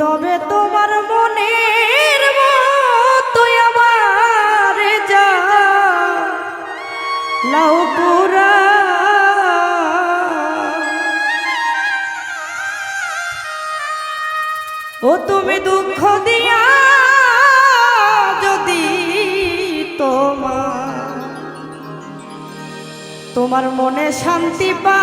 তবে তোমার মনের তুই আমার যা। লাউপুরা ও তুমি দুঃখ দিয়া যদি তোমার তোমার মনে শান্তি পা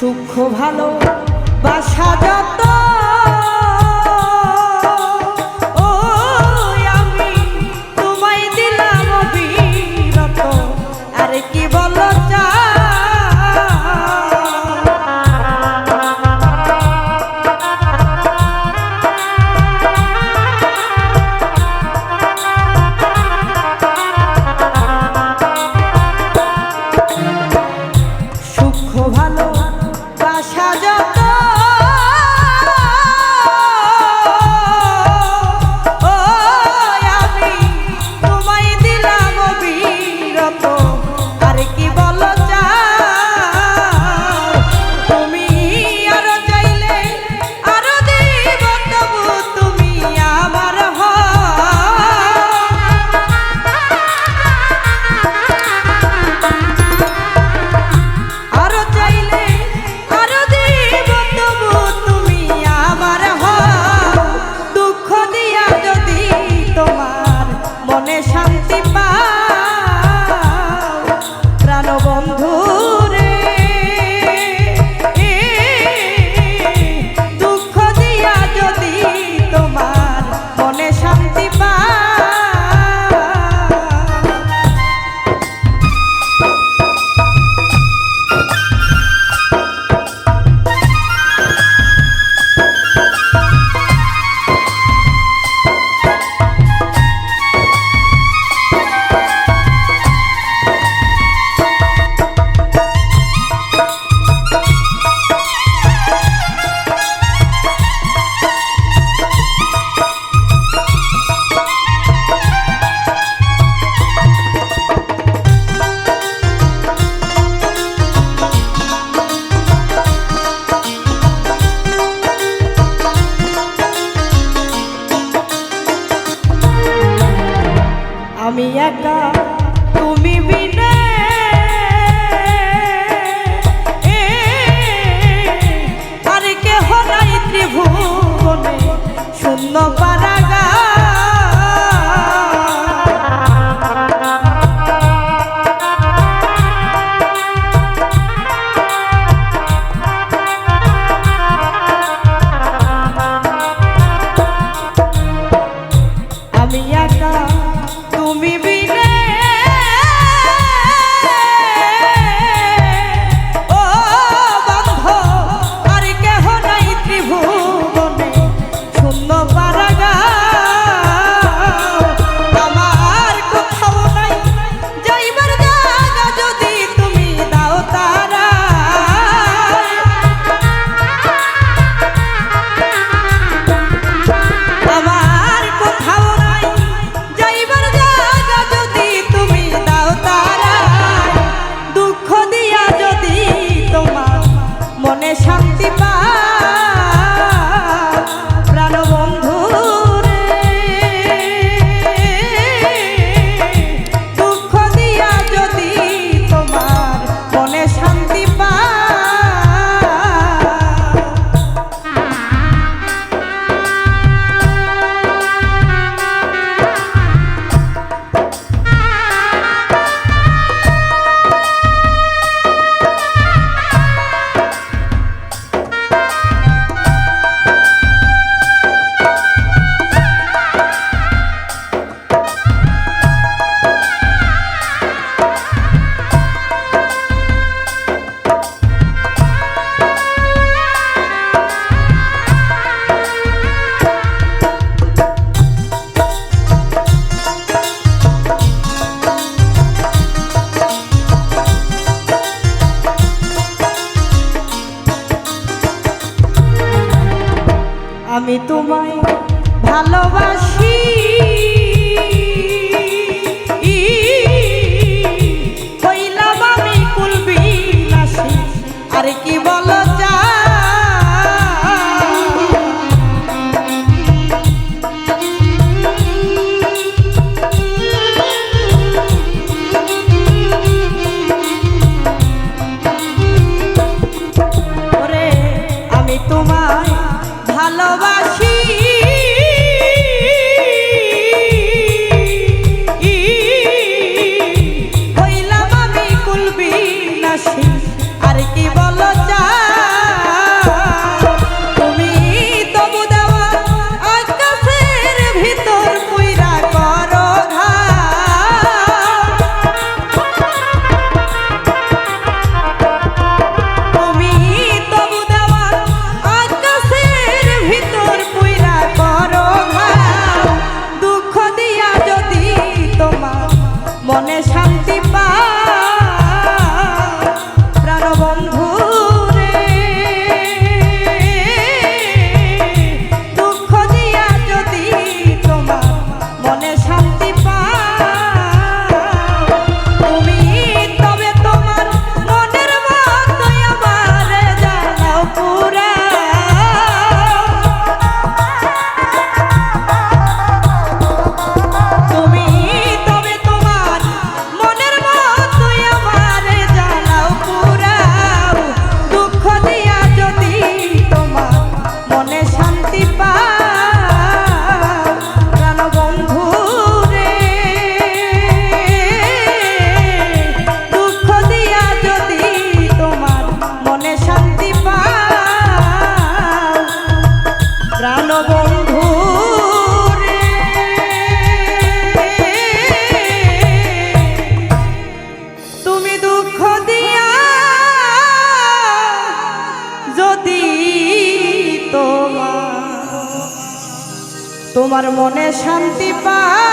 সূক্ষ্ম ভালো বা সাজাতা I got. তোমার মনে শান্তি পা